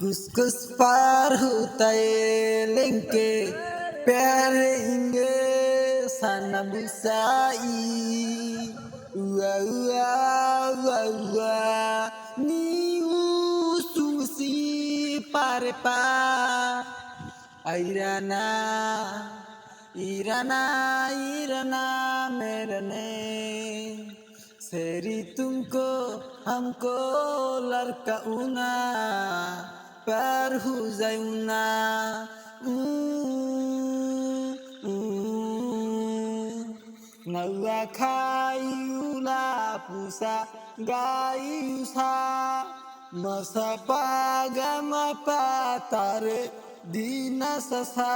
कुछ कुछ पार होता है लेंके प्यारे इंगे sana busai ua ua ua ua ni ususi pare pa airana irana irana merane सेरी तुमको हमको लड़का उना পার হু যাইও না নাল্লা খাইউলা পুসা গাইসা মাসা পাগা মাপা তারে দিনা সসা।